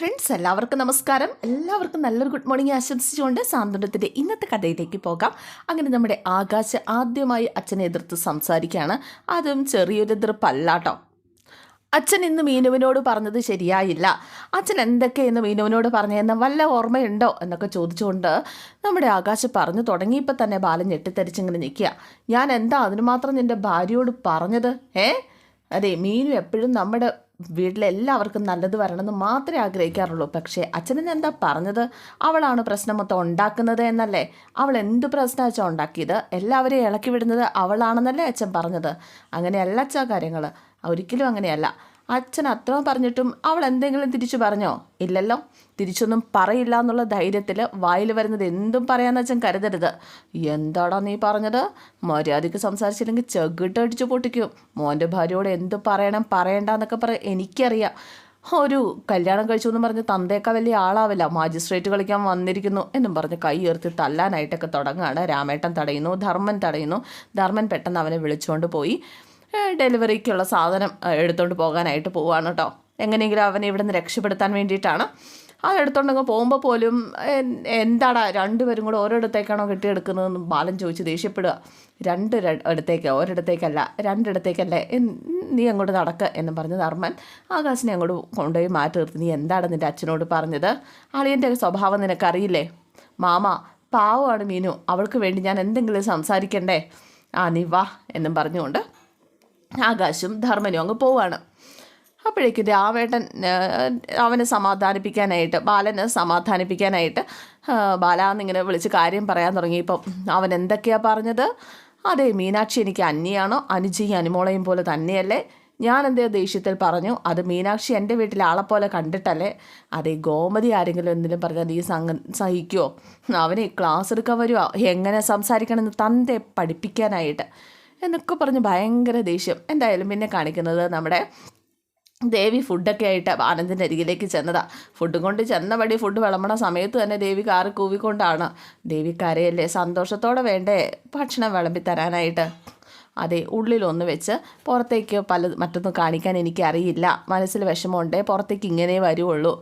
Friends എല്ലാവർക്കും നമസ്കാരം. എല്ലാവർക്കും നല്ലൊരു ഗുഡ് മോർണിംഗ് ആശംസിച്ചുകൊണ്ട് സാന്ത്വനത്തിന്റെ ഇന്നത്തെ കഥയിലേക്ക് പോകാം. അങ്ങനെ നമ്മുടെ ആകാശ് ആദ്യമായി അച്ഛനെ എതിർത്ത് സംസാരിക്കുകയാണ്. അതും ചെറിയൊരു എതിർപ്പല്ലാട്ടോ അച്ഛൻ ഇന്ന് മീനുവിനോട് പറഞ്ഞത് ശരിയായില്ല. അച്ഛൻ എന്തൊക്കെയെന്ന് മീനുവിനോട് പറഞ്ഞതെന്ന് വല്ല ഓർമ്മയുണ്ടോ എന്നൊക്കെ ചോദിച്ചുകൊണ്ട് നമ്മുടെ ആകാശ് പറഞ്ഞു തുടങ്ങിയപ്പോൾ തന്നെ ബാലൻ ഞെട്ടിത്തരിച്ചിങ്ങനെ നിൽക്കുക. ഞാൻ എന്താ അതിന് മാത്രം നിന്റെ ഭാര്യയോട് പറഞ്ഞത്? ഏ? അതെ മീനു എപ്പോഴും നമ്മുടെ വീട്ടിലെ എല്ലാവർക്കും നല്ലത് വരണമെന്ന് മാത്രമേ ആഗ്രഹിക്കാറുള്ളൂ. പക്ഷേ അച്ഛനും എന്താ പറഞ്ഞത്? അവളാണ് പ്രശ്നം മൊത്തം ഉണ്ടാക്കുന്നത് എന്നല്ലേ? അവൾ എന്ത് പ്രശ്നം അച്ഛൻ ഉണ്ടാക്കിയത്? എല്ലാവരെയും ഇളക്കി വിടുന്നത് അവളാണെന്നല്ലേ അച്ഛൻ പറഞ്ഞത്? അങ്ങനെയല്ല അച്ഛാ കാര്യങ്ങൾ ഒരിക്കലും അങ്ങനെയല്ല. അച്ഛൻ അത്ര പറഞ്ഞിട്ടും അവൾ എന്തെങ്കിലും തിരിച്ചു പറഞ്ഞോ? ഇല്ലല്ലോ. തിരിച്ചൊന്നും പറയില്ല എന്നുള്ള ധൈര്യത്തിൽ വായിൽ വരുന്നത് എന്തും പറയാമെന്ന് അച്ഛൻ കരുതരുത്. എന്താടാ നീ പറഞ്ഞത്? മര്യാദയ്ക്ക് സംസാരിച്ചില്ലെങ്കിൽ ചെകിട്ട് അടിച്ചു പൊട്ടിക്കും. മോന്റെ ഭാര്യയോട് എന്ത് പറയണം പറയണ്ട എന്നൊക്കെ പറ എനിക്കറിയാം. ഒരു കല്യാണം കഴിച്ചു എന്ന് പറഞ്ഞ് തന്തേക്കാൾ വലിയ ആളാവില്ല. മാജിസ്ട്രേറ്റ് കളിക്കാൻ വന്നിരിക്കുന്നു എന്നും പറഞ്ഞ് കൈ ഉയർത്തി തല്ലാനായിട്ടൊക്കെ തുടങ്ങുകയാണ്. രാമേട്ടൻ തടയുന്നു ധർമ്മൻ തടയുന്നു. ധർമ്മൻ പെട്ടെന്ന് അവനെ വിളിച്ചുകൊണ്ട് പോയി. ഡെലിവറിക്കുള്ള സാധനം എടുത്തുകൊണ്ട് പോകാനായിട്ട് പോവാണ് കേട്ടോ എങ്ങനെയെങ്കിലും അവനെ ഇവിടെ നിന്ന് രക്ഷപ്പെടുത്താൻ വേണ്ടിയിട്ടാണ്. അത് എടുത്തോണ്ടങ്ങ് പോകുമ്പോൾ പോലും എന്താടാ രണ്ടുപേരും കൂടെ ഓരോരിടത്തേക്കാണോ കെട്ടിയെടുക്കുന്നതെന്ന് ബാലൻ ചോദിച്ച് ദേഷ്യപ്പെടുക. രണ്ട് ഇടത്തേക്ക് ഒരിടത്തേക്കല്ല രണ്ടിടത്തേക്കല്ലേ നീ അങ്ങോട്ട് നടക്ക് എന്ന് പറഞ്ഞ് ധർമ്മൻ ആകാശിനെ അങ്ങോട്ട് കൊണ്ടുപോയി മാറ്റി നിർത്തി. നീ എന്താണ് നിന്റെ അച്ഛനോട് പറഞ്ഞത്? അളിയന്റെ സ്വഭാവം നിനക്കറിയില്ലേ? മാമ പാവമാണ് മീനു. അവൾക്ക് വേണ്ടി ഞാൻ എന്തെങ്കിലും സംസാരിക്കണ്ടേ? ആ നീ വാ എന്നും പറഞ്ഞുകൊണ്ട് ആകാശും ധർമ്മനും അങ്ങ് പോവാണ്. അപ്പോഴേക്കും രാവേട്ടൻ അവനെ സമാധാനിപ്പിക്കാനായിട്ട് ബാലനെ സമാധാനിപ്പിക്കാനായിട്ട് ബാലാന്നിങ്ങനെ വിളിച്ച് കാര്യം പറയാൻ തുടങ്ങിയപ്പം അവൻ എന്തൊക്കെയാണ് പറഞ്ഞത്? അതെ മീനാക്ഷി എനിക്ക് അന്യാണോ അനുജയും അനുമോളയും പോലെ തന്നെയല്ലേ? ഞാൻ എന്തേ ദേഷ്യത്തിൽ പറഞ്ഞു? അത് മീനാക്ഷി എന്റെ വീട്ടിലെ ആളെ പോലെ കണ്ടിട്ടല്ലേ? അതേ ഗോമതി ആരെങ്കിലും എന്തെങ്കിലും പറഞ്ഞാൽ നീ സംഘ സഹിക്കുമോ അവനെ ക്ലാസ് എടുക്കാൻ വരുമോ എങ്ങനെ സംസാരിക്കണമെന്ന് തന്റെ പഠിപ്പിക്കാനായിട്ട്. എന്നൊക്കെ പറഞ്ഞ് ഭയങ്കര ദേഷ്യം. എന്തായാലും പിന്നെ കാണിക്കുന്നത് നമ്മുടെ ദേവി ഫുഡൊക്കെ ആയിട്ട് ആനന്ദിന്റെ അരികിലേക്ക് ചെന്നതാ. ഫുഡും കൊണ്ട് ചെന്ന വഴി ഫുഡ് വിളമ്പണ സമയത്ത് തന്നെ ദേവി കാറ് കൂവിക്കൊണ്ടാണ്. ദേവി കരയല്ലേ സന്തോഷത്തോടെ വേണ്ടേ ഭക്ഷണം വിളമ്പി തരാനായിട്ട്? അതെ ഉള്ളിലൊന്ന് വെച്ച് പുറത്തേക്ക് പല മറ്റൊന്നും കാണിക്കാൻ എനിക്കറിയില്ല. മനസ്സിൽ വിഷമമുണ്ടേ പുറത്തേക്ക് ഇങ്ങനെ വരുവുള്ളൂ.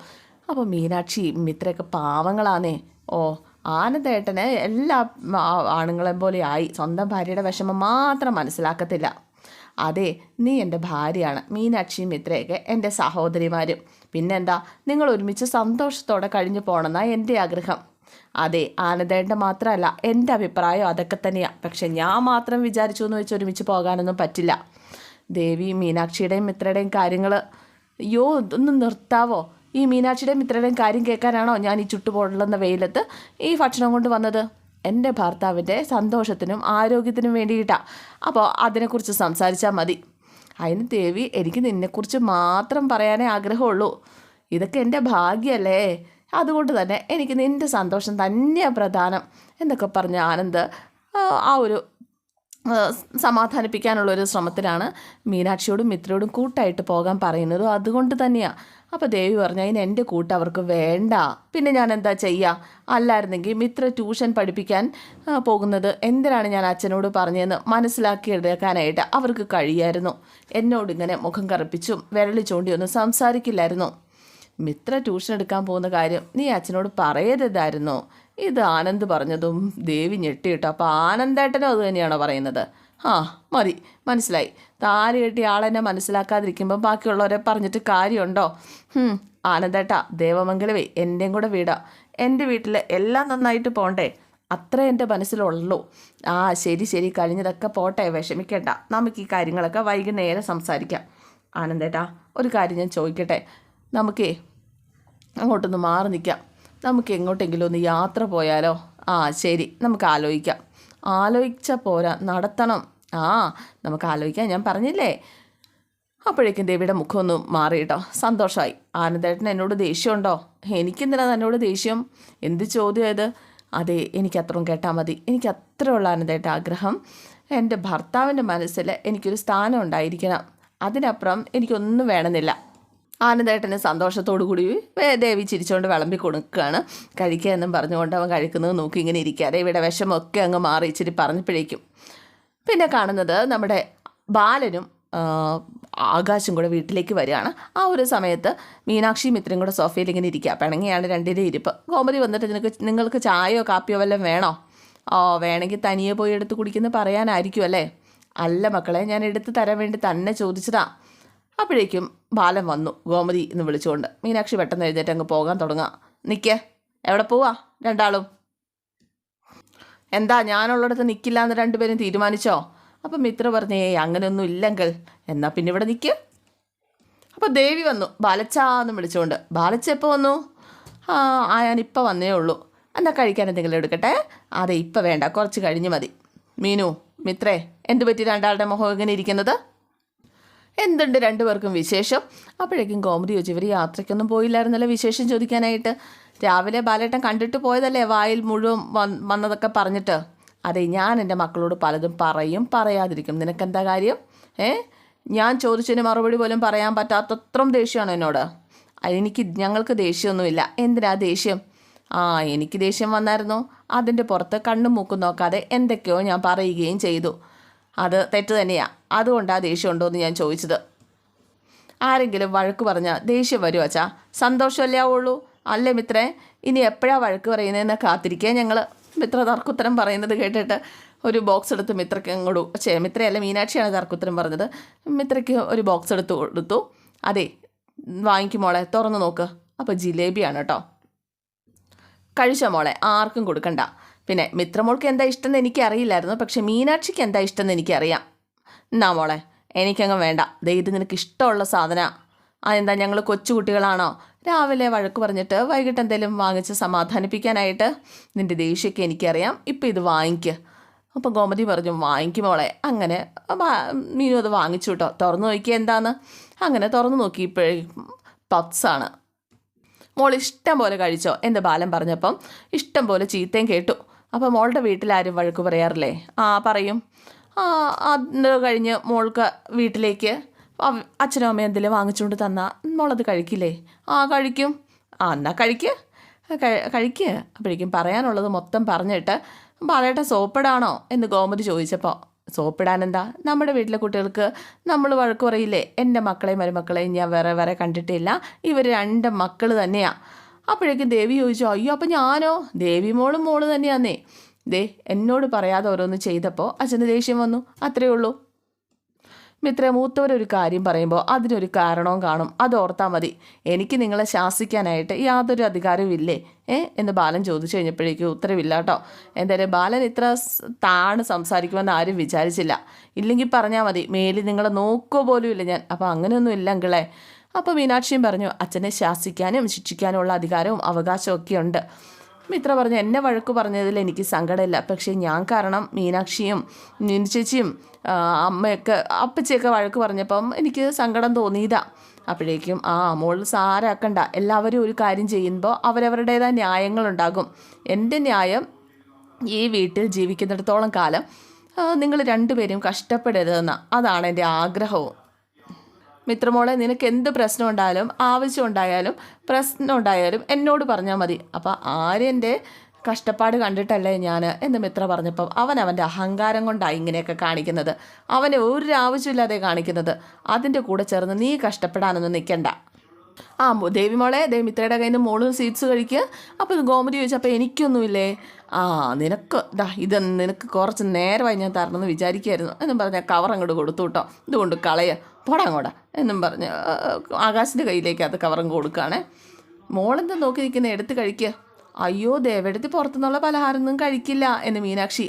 അപ്പോൾ മീനാക്ഷി മിത്രയൊക്കെ പാവങ്ങളാന്നേ. ഓ ആനന്ദേട്ടന് എല്ലാ ആണുങ്ങളെ ആണുങ്ങളെയും പോലെ ആയി സ്വന്തം ഭാര്യയുടെ വിഷമം മാത്രം മനസ്സിലാക്കത്തില്ല. അതെ നീ എന്റെ ഭാര്യയാണ്. മീനാക്ഷി മിത്രയൊക്കെ എന്റെ സഹോദരിമാരും. പിന്നെന്താ നിങ്ങൾ ഒരുമിച്ച് സന്തോഷത്തോടെ കഴിഞ്ഞു പോകണമെന്നാ എന്റെ ആഗ്രഹം. അതെ ആനന്ദേട്ടന്റെ മാത്രമല്ല എന്റെ അഭിപ്രായം അതൊക്കെ തന്നെയാണ് പക്ഷെ ഞാൻ മാത്രം വിചാരിച്ചു എന്ന് വെച്ച് ഒരുമിച്ച് പോകാനൊന്നും പറ്റില്ല. ദേവി മീനാക്ഷിയുടെയും മിത്രയുടെയും കാര്യങ്ങൾ അയ്യോ ഒന്ന് നിർത്താവോ? ഈ മീനാക്ഷിയുടെ മിത്രയുടെയും കാര്യം കേൾക്കാനാണോ ഞാൻ ഈ ചുട്ടുപൊള്ളുന്ന വെയിലത്ത് ഈ ഭക്ഷണം കൊണ്ട് വന്നത്? എന്റെ ഭർത്താവിന്റെ സന്തോഷത്തിനും ആരോഗ്യത്തിനും വേണ്ടിയിട്ടാണ് അപ്പോൾ അതിനെക്കുറിച്ച് സംസാരിച്ചാൽ മതി. അതിന് ദേവി എനിക്ക് നിന്നെക്കുറിച്ച് മാത്രം പറയാനേ ആഗ്രഹമുള്ളൂ. ഇതൊക്കെ എന്റെ ഭാഗ്യമല്ലേ? അതുകൊണ്ട് തന്നെ എനിക്ക് നിന്റെ സന്തോഷം തന്നെയാണ് പ്രധാനം. എന്നൊക്കെ പറഞ്ഞ ആനന്ദ് ആ, ആ ഒരു സമാധാനിപ്പിക്കാനുള്ള ഒരു ശ്രമത്തിലാണ് മീനാക്ഷിയോടും മിത്രയോടും കൂട്ടായിട്ട് പോകാൻ പറയുന്നത്. അതുകൊണ്ട് തന്നെയാണ് അപ്പോൾ ദേവി പറഞ്ഞു അതിന് എന്റെ കൂട്ട് അവർക്ക് വേണ്ട. പിന്നെ ഞാൻ എന്താ ചെയ്യുക അല്ലായിരുന്നെങ്കിൽ മിത്ര ട്യൂഷൻ പഠിപ്പിക്കാൻ പോകുന്നത് എന്തിനാണ് ഞാൻ അച്ഛനോട് പറഞ്ഞതെന്ന് മനസ്സിലാക്കിയെടുക്കാനായിട്ട് അവർക്ക് കഴിയായിരുന്നു. എന്നോട് ഇങ്ങനെ മുഖം കറുപ്പിച്ചും വിരളി ചൂണ്ടിയൊന്നും സംസാരിക്കില്ലായിരുന്നു. മിത്ര ട്യൂഷൻ എടുക്കാൻ പോകുന്ന കാര്യം നീ അച്ഛനോട് പറയരുതായിരുന്നോ. ഇത് ആനന്ദ് പറഞ്ഞതും ദേവി ഞെട്ടിയിട്ടു അപ്പോൾ ആനന്ദേട്ടനും അത് തന്നെയാണോ പറയുന്നത്? ആ മതി. മനസ്സിലായി. താലി കെട്ടി ആളെന്നെ മനസ്സിലാക്കാതിരിക്കുമ്പോൾ ബാക്കിയുള്ളവരെ പറഞ്ഞിട്ട് കാര്യമുണ്ടോ? ആനന്ദേട്ടാ ദേവമംഗലവേ എന്റെയും കൂടെ വീടാ. എന്റെ വീട്ടിൽ എല്ലാം നന്നായിട്ട് പോണ്ടേ? അത്ര എന്റെ മനസ്സിലുള്ളൂ. ആ ശരി ശരി. കഴിഞ്ഞതൊക്കെ പോട്ടെ. വിഷമിക്കേണ്ട. നമുക്ക് ഈ കാര്യങ്ങളൊക്കെ വൈകുന്നേരം സംസാരിക്കാം. ആനന്ദേട്ടാ ഒരു കാര്യം ഞാൻ ചോദിക്കട്ടെ? നമുക്കേ അങ്ങോട്ടൊന്ന് മാറി നിൽക്കാം നമുക്ക് എങ്ങോട്ടെങ്കിലും ഒന്ന് യാത്ര പോയാലോ? ആ ശരി. നമുക്ക് ആലോചിക്കാം ആലോചിച്ച പോരാ. നടത്തണം. ആ നമുക്ക് ആലോചിക്കാം ഞാൻ പറഞ്ഞില്ലേ? അപ്പോഴേക്കും ദേവിയുടെ മുഖമൊന്നും മാറി കേട്ടോ. സന്തോഷമായി ആനന്ദേട്ടൻ എന്നോട് ദേഷ്യമുണ്ടോ? എനിക്കെന്തിനാ എന്നോട് ദേഷ്യം? എന്ത് ചോദ്യം അതെ എനിക്ക് അത്രയും കേട്ടാൽ മതി. എനിക്ക് അത്രയുള്ള ആനന്ദേട്ട ആഗ്രഹം. എന്റെ ഭർത്താവിന്റെ മനസ്സിൽ എനിക്കൊരു സ്ഥാനം ഉണ്ടായിരിക്കണം. അതിനപ്പുറം എനിക്കൊന്നും വേണമെന്നില്ല. ആനന്ദേട്ടന് സന്തോഷത്തോടു കൂടി ദേവി ചിരിച്ചുകൊണ്ട് വിളമ്പി കൊടുക്കുകയാണ് കഴിക്കുക എന്നും പറഞ്ഞുകൊണ്ട് അവൻ കഴിക്കുന്നത് നോക്കി ഇങ്ങനെ ഇരിക്കുക ദേവിയുടെ വിഷമൊക്കെ അങ്ങ് മാറി ഇച്ചിരി പറഞ്ഞപ്പോഴേക്കും. പിന്നെ കാണുന്നത് നമ്മുടെ ബാലനും ആകാശം കൂടെ വീട്ടിലേക്ക് വരികയാണ്. ആ ഒരു സമയത്ത് മീനാക്ഷി മിത്രം കൂടെ സോഫയിൽ ഇങ്ങനെ ഇരിക്കുക പിണങ്ങിയാണ് രണ്ടിന്റെ ഇരിപ്പ്. ഗോമതി വന്നിട്ട് നിനക്ക് നിങ്ങൾക്ക് ചായയോ കാപ്പിയോ വല്ലതും വേണോ? ഓ വേണമെങ്കിൽ തനിയെ പോയി എടുത്ത് കുടിക്കുന്ന പറയാനായിരിക്കും അല്ലേ? അല്ല മക്കളെ ഞാൻ എടുത്ത് തരാൻ വേണ്ടി തന്നെ ചോദിച്ചതാ. അപ്പോഴേക്കും ബാലൻ വന്നു ഗോമതി എന്ന് വിളിച്ചുകൊണ്ട്. മീനാക്ഷി പെട്ടെന്ന് എഴുന്നേറ്റ് അങ്ങ് പോകാൻ തുടങ്ങാം നിൽക്കേ എവിടെ പോവാ രണ്ടാളും? എന്താ ഞാനുള്ളിടത്ത് നിൽക്കില്ല എന്ന് രണ്ടുപേരും തീരുമാനിച്ചോ? അപ്പം മിത്ര പറഞ്ഞേ അങ്ങനെയൊന്നും ഇല്ലെങ്കിൽ എന്നാൽ പിന്നെ ഇവിടെ നിൽക്ക് അപ്പോൾ ദേവി വന്നു ബാലച്ചാന്ന് വിളിച്ചുകൊണ്ട്. ബാലച്ച എപ്പോൾ വന്നു? ആ ഞാനിപ്പോൾ വന്നേ ഉള്ളൂ. എന്നാൽ കഴിക്കാൻ എന്തെങ്കിലും എടുക്കട്ടെ? അതെ ഇപ്പം വേണ്ട കുറച്ച് കഴിഞ്ഞ് മതി. മീനു മിത്രേ എന്ത് പറ്റി രണ്ടാളുടെ മുഖം എങ്ങനെ ഇരിക്കുന്നത്? എന്തുണ്ട് രണ്ടുപേർക്കും വിശേഷം? അപ്പോഴേക്കും കോമഡി ചോദിച്ചു ഇവർ യാത്രയ്ക്കൊന്നും പോയില്ലായിരുന്നല്ലോ വിശേഷം ചോദിക്കാനായിട്ട്. രാവിലെ ബാലേട്ടൻ കണ്ടിട്ട് പോയതല്ലേ വായിൽ മുഴുവൻ വന്ന് വന്നതൊക്കെ പറഞ്ഞിട്ട്? അതെ ഞാൻ എന്റെ മക്കളോട് പലതും പറയും പറയാതിരിക്കും. നിനക്കെന്താ കാര്യം? ഏ? ഞാൻ ചോദിച്ചതിന് മറുപടി പോലും പറയാൻ പറ്റാത്തത്രം ദേഷ്യമാണ് എന്നോട്. എനിക്ക് ഞങ്ങൾക്ക് ദേഷ്യമൊന്നുമില്ല. എന്തിനാ ദേഷ്യം? ആ എനിക്ക് ദേഷ്യം വന്നായിരുന്നു. അതിന്റെ പുറത്ത് കണ്ണും മൂക്കും നോക്കാതെ എന്തൊക്കെയോ ഞാൻ പറയുകയും ചെയ്തു. അത് തെറ്റ് തന്നെയാണ് ആ ദേഷ്യം ഉണ്ടോ എന്ന് ഞാൻ ചോദിച്ചത്. ആരെങ്കിലും വഴക്ക് പറഞ്ഞാൽ ദേഷ്യം വരുമോ അച്ഛാ. സന്തോഷമല്ലേ ആവുള്ളൂ? അല്ലേ മിത്രേ? ഇനി എപ്പോഴാണ് വഴക്ക് പറയുന്നതെന്ന് കാത്തിരിക്കുക ഞങ്ങൾ മിത്ര തർക്കുത്തരം പറയുന്നത് കേട്ടിട്ട് ഒരു ബോക്സ് എടുത്ത് മിത്രയ്ക്ക് അങ്ങോട്ട് ചേ മിത്രയല്ല മീനാക്ഷിയാണ് തർക്കുത്തരം പറഞ്ഞത്. മിത്രയ്ക്ക് ഒരു ബോക്സ് എടുത്ത് കൊടുത്തു. അതെ വാങ്ങിക്കും മോളെ തുറന്ന് നോക്ക്. അപ്പോൾ ജിലേബിയാണ് കേട്ടോ. കഴിച്ച മോളെ? ആർക്കും കൊടുക്കണ്ട. പിന്നെ മിത്രമോൾക്ക് എന്താ ഇഷ്ടം എന്ന് എനിക്കറിയില്ലായിരുന്നു പക്ഷെ മീനാക്ഷിക്ക് എന്താ ഇഷ്ടം എന്ന് എനിക്കറിയാം. എന്നാ മോളെ എനിക്കങ്ങ് വേണ്ട. ദേ ഇത് നിനക്ക് ഇഷ്ടമുള്ള സാധന. അതെന്താ ഞങ്ങൾ കൊച്ചുകുട്ടികളാണോ രാവിലെ വഴക്ക് പറഞ്ഞിട്ട് വൈകിട്ട് എന്തെങ്കിലും വാങ്ങിച്ച് സമാധാനിപ്പിക്കാനായിട്ട് നിന്റെ ദേഷ്യമൊക്കെ എനിക്കറിയാം. ഇപ്പം ഇത് വാങ്ങിക്ക്. അപ്പം ഗോമതി പറഞ്ഞു വാങ്ങിക്കും മോളെ. അങ്ങനെ മീനു അത് വാങ്ങിച്ചു കേട്ടോ തുറന്നു നോക്കിയാൽ എന്താന്ന്? അങ്ങനെ തുറന്നു ഇപ്പോഴേക്കും പപ്സാണ് മോൾ ഇഷ്ടം പോലെ കഴിച്ചോ? എന്റെ ബാലൻ പറഞ്ഞപ്പം ഇഷ്ടം പോലെ ചീത്തയും കേട്ടു. അപ്പോൾ മോളുടെ വീട്ടിൽ ആരും വഴക്ക് പറയാറില്ലേ? ആ പറയും. അത് കഴിഞ്ഞ് മോൾക്ക് വീട്ടിലേക്ക് അച്ഛനും അമ്മയും എന്തെങ്കിലും വാങ്ങിച്ചുകൊണ്ട് തന്നാൽ മോളത് കഴിക്കില്ലേ? ആ കഴിക്കും. ആ എന്നാൽ കഴിക്ക്. കഴി- കഴിക്ക്. അപ്പോഴേക്കും പറയാനുള്ളത് മൊത്തം പറഞ്ഞിട്ട് പറയട്ടെ സോപ്പിടാണോ എന്ന് ഗോമതി ചോദിച്ചപ്പോൾ സോപ്പിടാൻ എന്താ നമ്മുടെ വീട്ടിലെ കുട്ടികൾക്ക് നമ്മൾ വഴക്ക് പറയില്ലേ? എന്റെ മക്കളെയും മരുമക്കളെയും ഞാൻ വേറെ വേറെ കണ്ടിട്ടില്ല. ഇവർ രണ്ട് മക്കൾ തന്നെയാണ് അപ്പോഴേക്കും ദേവി ചോദിച്ചു അയ്യോ അപ്പം ഞാനോ? ദേവി മോളും മോൾ തന്നെയാന്നേ. ദേ എന്നോട് പറയാതെ ഓരോന്ന് ചെയ്തപ്പോൾ അച്ഛന് ദേഷ്യം വന്നു അത്രയേ ഉള്ളൂ. മിത്ര മൂത്തവരൊരു കാര്യം പറയുമ്പോൾ അതിനൊരു കാരണവും കാണും. അത് ഓർത്താൽ മതി. എനിക്ക് നിങ്ങളെ ശാസിക്കാനായിട്ട് യാതൊരു അധികാരവും ഇല്ലേ ഏ? എന്ന് ബാലൻ ചോദിച്ചു കഴിഞ്ഞപ്പോഴേക്കും ഉത്തരവില്ല കേട്ടോ എന്തായാലും ബാലൻ ഇത്ര താണ് സംസാരിക്കുമെന്ന് ആരും വിചാരിച്ചില്ല. ഇല്ലെങ്കിൽ പറഞ്ഞാൽ മതി മേലിൽ നിങ്ങളെ നോക്കുക പോലും ഇല്ല ഞാൻ. അപ്പോൾ അങ്ങനെയൊന്നും ഇല്ല അങ്കിളെ. അപ്പോൾ മീനാക്ഷിയും പറഞ്ഞു അച്ഛനെ ശാസിക്കാനും ശിക്ഷിക്കാനുമുള്ള അധികാരവും അവകാശവും ഒക്കെ ഉണ്ട് മിത്ര പറഞ്ഞു എന്നെ വഴക്ക് പറഞ്ഞതിൽ എനിക്ക് സങ്കടമില്ല. പക്ഷേ ഞാൻ കാരണം മീനാക്ഷിയും മീനു ചേച്ചിയും അമ്മയൊക്കെ അപ്പച്ചിയൊക്കെ വഴക്ക് പറഞ്ഞപ്പം എനിക്ക് സങ്കടം തോന്നിയതാ. അപ്പോഴേക്കും ആ മോൾ സാരാക്കണ്ട. എല്ലാവരും ഒരു കാര്യം ചെയ്യുമ്പോൾ അവരവരുടേതായ ന്യായങ്ങളുണ്ടാകും. എന്റെ ന്യായം ഈ വീട്ടിൽ ജീവിക്കുന്നിടത്തോളം കാലം നിങ്ങൾ രണ്ടുപേരും കഷ്ടപ്പെടരുതെന്ന. അതാണ് എന്റെ ആഗ്രഹവും. മിത്രമോളെ നിനക്ക് എന്ത് പ്രശ്നം ഉണ്ടായാലും ആവശ്യം ഉണ്ടായാലും പ്രശ്നം ഉണ്ടായാലും എന്നോട് പറഞ്ഞാൽ മതി. അപ്പോൾ ആര്യന്റെ കഷ്ടപ്പാട് കണ്ടിട്ടല്ലേ ഞാൻ എന്ന് മിത്ര പറഞ്ഞപ്പം അവൻ അവന്റെ അഹങ്കാരം കൊണ്ടാണ് ഇങ്ങനെയൊക്കെ കാണിക്കുന്നത്. അവനെ ഒരു ആവശ്യമില്ലാതെ കാണിക്കുന്നത്. അതിന്റെ കൂടെ ചേർന്ന് നീ കഷ്ടപ്പെടാനൊന്നും നിൽക്കണ്ട ആ ദേവി മോളെ ദേവി മിത്രയുടെ കയ്യിൽ നിന്ന് മോളും സീറ്റ്സ് കഴിക്കുക അപ്പോൾ ഗോമതി ചോദിച്ചപ്പോൾ എനിക്കൊന്നുമില്ലേ? ആ നിനക്ക് ദാ ഇത് നിനക്ക് കുറച്ച് നേരമായി ഞാൻ തരണമെന്ന് വിചാരിക്കുമായിരുന്നു എന്നും പറഞ്ഞാൽ കവർ അങ്ങോട്ട് കൊടുത്തു കേട്ടോ. ഇതുകൊണ്ട് കളയ. പോടാ അങ്ങോട്ടാ എന്നും പറഞ്ഞ് ആകാശിന്റെ കയ്യിലേക്ക് അത് കവറും കൊടുക്കുകയാണേ മോളെന്താ നോക്കി നിൽക്കുന്നത് എടുത്ത് കഴിക്കുക അയ്യോ ദേവെടുത്ത് പുറത്തുനിന്നുള്ള പലഹാരമൊന്നും കഴിക്കില്ല എന്ന് മീനാക്ഷി.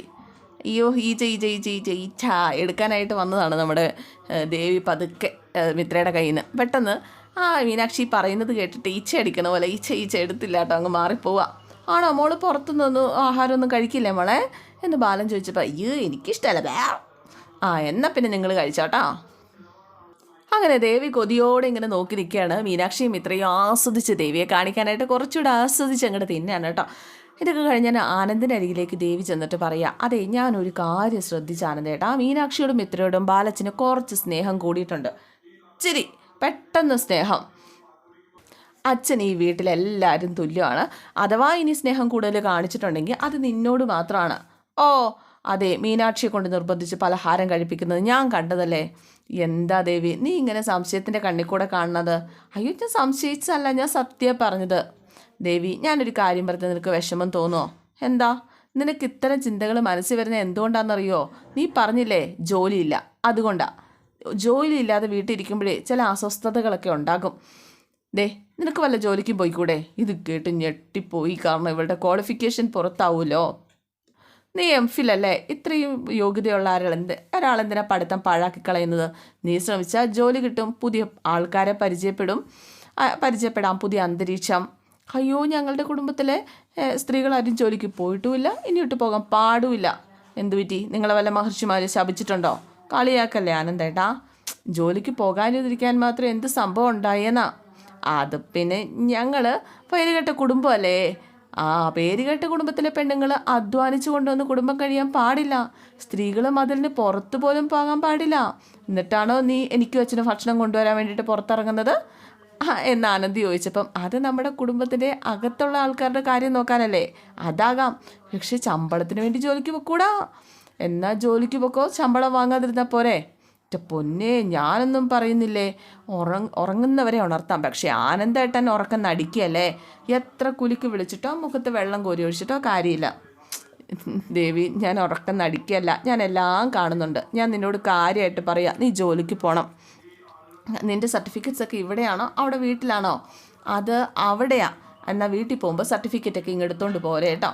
അയ്യോ ഈച്ച ഈച്ച ഈച്ച ഈച്ച ഈച്ച എടുക്കാനായിട്ട് വന്നതാണ് നമ്മുടെ ദേവി പതുക്കെ മിത്രയുടെ കയ്യിൽ നിന്ന് പെട്ടെന്ന് ആ മീനാക്ഷി പറയുന്നത് കേട്ടിട്ട് ഈച്ച അടിക്കണ പോലെ ഈച്ച ഈച്ച എടുത്തില്ല കേട്ടോ അങ്ങ് മാറിപ്പോവാ. ആണോ മോൾ പുറത്തുനിന്നൊന്നും ആഹാരമൊന്നും കഴിക്കില്ലേ മോളെ? എന്ന് ബാലൻ ചോദിച്ചപ്പോൾ അയ്യോ എനിക്കിഷ്ടമല്ല ആ എന്നാൽ പിന്നെ നിങ്ങൾ കഴിച്ചോട്ടോ? അങ്ങനെ ദേവി കൊതിയോടെ ഇങ്ങനെ നോക്കി നിൽക്കുകയാണ്. മീനാക്ഷിയും ഇത്രയും ആസ്വദിച്ച് ദേവിയെ കാണിക്കാനായിട്ട് കുറച്ചുകൂടെ ആസ്വദിച്ച് അങ്ങോട്ട് തിന്നാണ് കേട്ടോ. ഇതൊക്കെ കഴിഞ്ഞാൽ ആനന്ദിന്റെ അരികിലേക്ക് ദേവി ചെന്നിട്ട് പറയാം അതെ ഞാനൊരു കാര്യം ശ്രദ്ധിച്ച ആനന്ദേട്ടാ മീനാക്ഷിയോടും മിത്രയോടും ബാലച്ചിന് കുറച്ച് സ്നേഹം കൂടിയിട്ടുണ്ട്. ചിരി പെട്ടെന്ന് സ്നേഹം. അച്ഛൻ ഈ വീട്ടിലെല്ലാവരും തുല്യമാണ്. അഥവാ ഇനി സ്നേഹം കൂടുതൽ കാണിച്ചിട്ടുണ്ടെങ്കിൽ അത് നിന്നോട് മാത്രമാണ്. ഓ അതെ മീനാക്ഷിയെ കൊണ്ട് നിർബന്ധിച്ച് പലഹാരം കഴിപ്പിക്കുന്നത് ഞാൻ കണ്ടതല്ലേ? എന്താ ദേവി? നീ ഇങ്ങനെ സംശയത്തിന്റെ കണ്ണിൽ കൂടെ കാണുന്നത്. അയ്യോ ഞാൻ സംശയിച്ചല്ല ഞാൻ സത്യം പറഞ്ഞത്. ദേവി ഞാനൊരു കാര്യം പറഞ്ഞ് നിനക്ക് വിഷമം തോന്നുമോ എന്താ? നിനക്ക് ഇത്തരം ചിന്തകൾ മനസ്സിൽ വരുന്ന എന്തുകൊണ്ടാണെന്നറിയോ? നീ പറഞ്ഞില്ലേ ജോലിയില്ല. അതുകൊണ്ടാ. ജോലിയില്ലാതെ വീട്ടിലിരിക്കുമ്പോഴേ ചില അസ്വസ്ഥതകളൊക്കെ ഉണ്ടാകും. ദേ നിനക്ക് വല്ല ജോലിക്കും പോയിക്കൂടെ? ഇത് കേട്ട് ഞെട്ടിപ്പോയി. കാരണം ഇവളുടെ ക്വാളിഫിക്കേഷൻ പുറത്താവുമല്ലോ നീ എം ഫിലല്ലേ? ഇത്രയും യോഗ്യതയുള്ള ഒരാളെന്ത് ഒരാളെന്തിനാ പഠിത്തം പാഴാക്കി കളയുന്നത്? നീ ശ്രമിച്ചാൽ ജോലി കിട്ടും പുതിയ ആൾക്കാരെ പരിചയപ്പെടും പരിചയപ്പെടാം പുതിയ അന്തരീക്ഷം. അയ്യോ ഞങ്ങളുടെ കുടുംബത്തിലെ സ്ത്രീകൾ ആരും ജോലിക്ക് പോയിട്ടുമില്ല ഇനിയിട്ട് പോകാൻ പാടുമില്ല. എന്തു പറ്റി? നിങ്ങളെ വല്ല മഹർഷിമാർ ശപിച്ചിട്ടുണ്ടോ? കളിയാക്കല്ലേ ആനന്ദേട്ടാ? ജോലിക്ക് പോകാനിരിക്കാൻ മാത്രം എന്ത് സംഭവം ഉണ്ടായെന്നാ അത് പിന്നെ ഞങ്ങൾ പേരുകെട്ട കുടുംബമല്ലേ? ആ പേരുകേട്ട കുടുംബത്തിലെ പെണ്ണുങ്ങൾ അധ്വാനിച്ചു കൊണ്ടുവന്ന് കുടുംബം കഴിയാൻ പാടില്ല. സ്ത്രീകളും അതിന് പുറത്തു പോലും പോകാൻ പാടില്ല. എന്നിട്ടാണോ നീ എനിക്ക് വെച്ചിന് ഭക്ഷണം കൊണ്ടുവരാൻ വേണ്ടിയിട്ട് പുറത്തിറങ്ങുന്നത്? എന്ന് ആനന്ദി ചോദിച്ചപ്പം അത് നമ്മുടെ കുടുംബത്തിന്റെ അകത്തുള്ള ആൾക്കാരുടെ കാര്യം നോക്കാനല്ലേ? അതാകാം. പക്ഷെ ശമ്പളത്തിന് വേണ്ടി ജോലിക്ക് പൊക്കൂടാ. എന്നാൽ ജോലിക്ക് പൊക്കോ? ശമ്പളം വാങ്ങാതിരുന്നാൽ പോരെ? എന്റെ പൊന്നെ ഞാനൊന്നും പറയുന്നില്ലേ? ഉറങ് ഉറങ്ങുന്നവരെ ഉണർത്താം. പക്ഷേ ആനന്ദേട്ടൻ ഉറക്കം നടിക്കുകയല്ലേ എത്ര കുലുക്ക് വിളിച്ചിട്ടോ മുഖത്ത് വെള്ളം കോരി ഒഴിച്ചിട്ടോ കാര്യമില്ല. ദേവി ഞാൻ ഉറക്കം നടിക്കുകയല്ല ഞാൻ എല്ലാം കാണുന്നുണ്ട്. ഞാൻ നിന്നോട് കാര്യമായിട്ട് പറയാം. നീ ജോലിക്ക് പോകണം നിന്റെ സർട്ടിഫിക്കറ്റ്സ് ഒക്കെ ഇവിടെയാണോ? അവിടെ വീട്ടിലാണോ? അത് അവിടെയാണ് എന്നാൽ വീട്ടിൽ പോകുമ്പോൾ സർട്ടിഫിക്കറ്റൊക്കെ ഇങ്ങെടുത്തോണ്ട് പോരെ കേട്ടോ.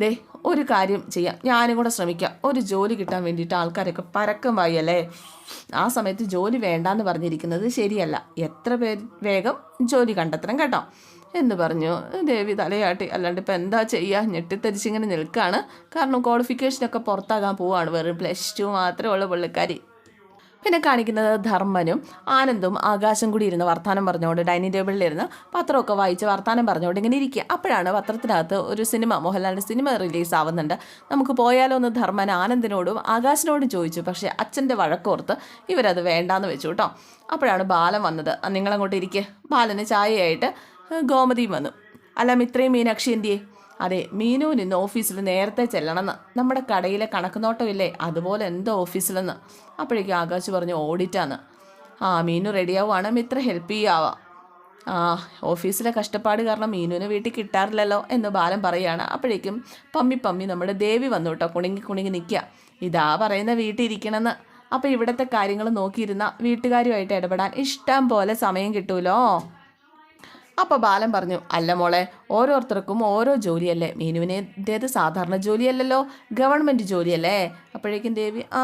ദേ ഒരു കാര്യം ചെയ്യാം. ഞാനും കൂടെ ശ്രമിക്കാം. ഒരു ജോലി കിട്ടാൻ വേണ്ടിയിട്ട് ആൾക്കാരൊക്കെ പരക്കം വായല്ലേ? ആ സമയത്ത് ജോലി വേണ്ടാന്ന് പറഞ്ഞിരിക്കുന്നത് ശരിയല്ല. എത്ര പേ വേഗം ജോലി കണ്ടെത്തണം കേട്ടോ. എന്ന് പറഞ്ഞു. ദേവി തലയാട്ടി. അല്ലാണ്ട് ഇപ്പം എന്താ ചെയ്യുക ഞെട്ടിത്തരിച്ചിങ്ങനെ നിൽക്കുകയാണ് കാരണം ക്വാളിഫിക്കേഷനൊക്കെ പുറത്താകാൻ പോവുകയാണ് വെറും പ്ലസ് ടു മാത്രമേ ഉള്ള പുള്ളിക്കാരി. പിന്നെ കാണിക്കുന്നത് ധർമ്മനും ആനന്ദും ആകാശം കൂടി ഇരുന്ന് വർത്തമാനം പറഞ്ഞുകൊണ്ട് ഡൈനിങ് ടേബിളിൽ ഇരുന്ന് പത്രമൊക്കെ വായിച്ച് വർത്തമാനം പറഞ്ഞുകൊണ്ട് ഇങ്ങനെ ഇരിക്കുക. അപ്പോഴാണ് പത്രത്തിനകത്ത് ഒരു സിനിമ മോഹൻലാലിന്റെ സിനിമ റിലീസ് ആവുന്നുണ്ട്. നമുക്ക് പോയാലോ എന്ന് ധർമ്മൻ ആനന്ദിനോടും ആകാശിനോടും ചോദിച്ചു. പക്ഷേ അച്ഛന്റെ വഴക്കോർത്ത് ഇവരത് വേണ്ടാന്ന് വെച്ചു കേട്ടോ. അപ്പോഴാണ് ബാലൻ വന്നത്. "ആ, നിങ്ങളങ്ങോട്ട് ഇരിക്കുക ബാലന് ചായയായിട്ട് ഗോമതിയും വന്നു. അല്ല ഇത്രയും മീനാക്ഷി എന്തിയേ? അതെ മീനുവിന് ഇന്ന് ഓഫീസിൽ നേരത്തെ ചെല്ലണമെന്ന്. നമ്മുടെ കടയിലെ കണക്ക് നോട്ടമില്ലേ അതുപോലെ എന്തോ ഓഫീസിലെന്ന്. അപ്പോഴേക്കും ആകാശ് പറഞ്ഞു ഓഡിറ്റാന്ന്. ആ മീനു റെഡിയാവുകയാണ് മിത്ര ഹെൽപ്പ് ചെയ്യാവാം. ആ ഓഫീസിലെ കഷ്ടപ്പാട് കാരണം മീനുവിന് വീട്ടിൽ കിട്ടാറില്ലല്ലോ എന്ന് ബാലൻ പറയുകയാണ്. അപ്പോഴേക്കും പമ്മി പമ്മി നമ്മുടെ ദേവി വന്നു കേട്ടോ കുണുങ്ങി കുണുങ്ങി നിൽക്കുക. ഇതാ പറയുന്ന വീട്ടിൽ ഇരിക്കണമെന്ന് അപ്പോൾ ഇവിടുത്തെ കാര്യങ്ങൾ നോക്കിയിരുന്ന വീട്ടുകാരുമായിട്ട് ഇടപെടാൻ ഇഷ്ടം പോലെ സമയം കിട്ടുമല്ലോ അപ്പോൾ ബാലൻ പറഞ്ഞു അല്ല മോളെ ഓരോരുത്തർക്കും ഓരോ ജോലിയല്ലേ? മീനുവിനേത് സാധാരണ ജോലിയല്ലല്ലോ ഗവൺമെന്റ് ജോലിയല്ലേ? അപ്പോഴേക്കും ദേവി ആ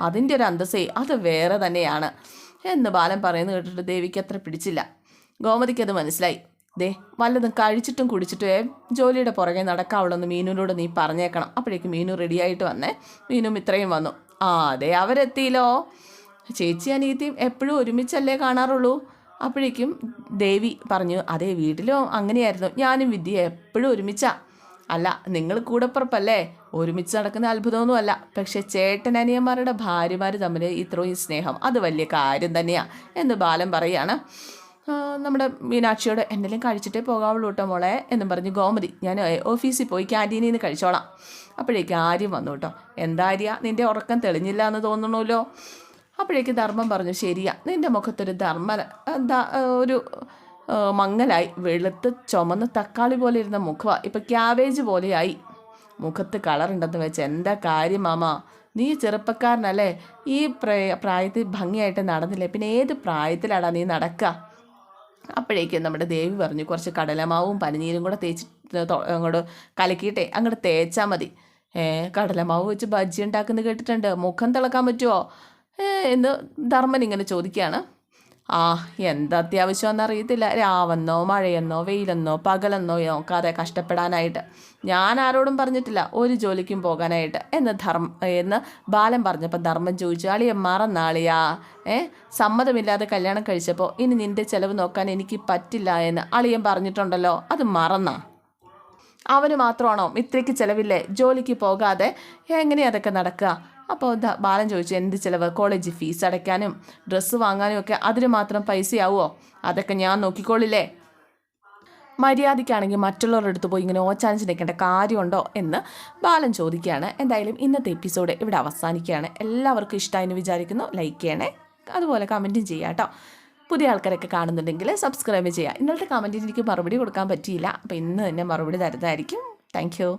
അതിന്റെ ഒരു അന്തസ്സേ അത് വേറെ തന്നെയാണ്. എന്ന് ബാലൻ പറയുന്നത് കേട്ടിട്ട് ദേവിക്ക് അത്ര പിടിച്ചില്ല. ഗോമതിക്ക് അത് മനസ്സിലായി. ദേ വല്ലതും കഴിച്ചിട്ടും കുടിച്ചിട്ടേ ജോലിയുടെ പുറകെ നടക്കാവുള്ളെന്ന് മീനുവിനോട് നീ പറഞ്ഞേക്കണം. അപ്പോഴേക്കും മീനു റെഡിയായിട്ട് വന്നേ. മീനും ഇത്രയും വന്നു. ആ അതെ അവരെത്തിയില്ലോ. ചേച്ചി അനീതി എപ്പോഴും ഒരുമിച്ചല്ലേ കാണാറുള്ളൂ? അപ്പോഴേക്കും ദേവി പറഞ്ഞു അതേ വീട്ടിലും അങ്ങനെയായിരുന്നു. ഞാനും വിദ്യ എപ്പോഴും ഒരുമിച്ചാ. അല്ല നിങ്ങൾ കൂടപ്പുറപ്പല്ലേ? ഒരുമിച്ച് നടക്കുന്ന അത്ഭുതമൊന്നുമല്ല. പക്ഷെ ചേട്ടൻ അനിയന്മാരുടെ ഭാര്യമാർ തമ്മിൽ ഇത്രയും സ്നേഹം അത് വലിയ കാര്യം തന്നെയാണ് എന്ന് ബാലൻ പറയാണ്. നമ്മുടെ മീനാക്ഷിയോട് എന്തെങ്കിലും കഴിച്ചിട്ടേ പോകാവുള്ളൂ കേട്ടോ മോളെ എന്നും പറഞ്ഞ് ഗോമതി ഞാൻ ഓഫീസിൽ പോയി ക്യാന്റീനിൽ നിന്ന് കഴിച്ചോളാം. അപ്പോഴേക്കും ആര്യം വന്നു കേട്ടോ എന്താ ആര്യ നിന്റെ ഉറക്കം തെളിഞ്ഞില്ല എന്ന് തോന്നണമല്ലോ അപ്പോഴേക്ക് ധർമ്മം പറഞ്ഞു ശരിയാ നിന്റെ മുഖത്തൊരു ധർമ്മ ഒരു മങ്ങലായി വെളുത്ത് ചുമന്ന് തക്കാളി പോലെ ഇരുന്ന മുഖവാ ഇപ്പം ക്യാബേജ് പോലെയായി. മുഖത്ത് കളറുണ്ടെന്ന് വെച്ച് എന്താ കാര്യം മാമ? നീ ചെറുപ്പക്കാരനല്ലേ ഈ പ്രായ പ്രായത്തിൽ ഭംഗിയായിട്ട് നടന്നില്ലേ പിന്നെ ഏത് പ്രായത്തിലാടാ നീ നടക്കുക അപ്പോഴേക്കും നമ്മുടെ ദേവി പറഞ്ഞു കുറച്ച് കടലമാവും പനിനീരും കൂടെ തേച്ച് അങ്ങോട്ട് കലക്കിയിട്ടേ അങ്ങോട്ട് തേച്ചാൽ മതി. ഏ കടലമാവ് വെച്ച് ബജ്ജി ഉണ്ടാക്കുന്നത് കേട്ടിട്ടുണ്ട് മുഖം തിളക്കാൻ പറ്റുമോ എന്ന് ധർമ്മൻ ഇങ്ങനെ ചോദിക്കുകയാണ്. ആ എന്താ അത്യാവശ്യമെന്ന് അറിയത്തില്ല. രാവെന്നോ മഴയെന്നോ വെയിലെന്നോ പകലെന്നോ നോക്കാതെ കഷ്ടപ്പെടാനായിട്ട്. ഞാൻ ആരോടും പറഞ്ഞിട്ടില്ല. ഒരു ജോലിക്കും പോകാനായിട്ട്. എന്ന് ധർമ്മ എന്ന് ബാലൻ പറഞ്ഞപ്പോൾ ധർമ്മൻ ചോദിച്ചു അളിയ മറന്നാളിയാ ഏ സമ്മതമില്ലാതെ കല്യാണം കഴിച്ചപ്പോൾ ഇനി നിന്റെ ചിലവ് നോക്കാൻ എനിക്ക് പറ്റില്ല എന്ന് അളിയൻ പറഞ്ഞിട്ടുണ്ടല്ലോ. അത് മറന്നാ. അവന് മാത്രമാണോ ഇത്രയ്ക്ക് ചിലവില്ലേ? ജോലിക്ക് പോകാതെ എങ്ങനെയതൊക്കെ നടക്കുക? അപ്പോൾ ബാലൻ ചോദിച്ചു എന്ത് ചിലവ്? കോളേജ് ഫീസ് അടയ്ക്കാനും ഡ്രസ്സ് വാങ്ങാനും ഒക്കെ അതിന് മാത്രം പൈസയാവുമോ അതൊക്കെ ഞാൻ നോക്കിക്കോളില്ലേ? മര്യാദയ്ക്കാണെങ്കിൽ മറ്റുള്ളവരുടെ അടുത്ത് പോയി ഇങ്ങനെ ഓച്ചാനിച്ച് നിൽക്കേണ്ട കാര്യമുണ്ടോ എന്ന് ബാലൻ ചോദിക്കുകയാണ്. എന്തായാലും ഇന്നത്തെ എപ്പിസോഡ് ഇവിടെ അവസാനിക്കുകയാണ്. എല്ലാവർക്കും ഇഷ്ടമായെന്ന് വിചാരിക്കുന്നു. ലൈക്ക് ചെയ്യണേ. അതുപോലെ കമന്റും ചെയ്യാം കേട്ടോ പുതിയ ആൾക്കാരൊക്കെ കാണുന്നുണ്ടെങ്കിൽ സബ്സ്ക്രൈബ് ചെയ്യുക. ഇന്നത്തെ കമന്റിന് എനിക്ക് മറുപടി കൊടുക്കാൻ പറ്റിയില്ല. അപ്പോൾ ഇന്ന് തന്നെ മറുപടി തരുന്നതായിരിക്കും. താങ്ക്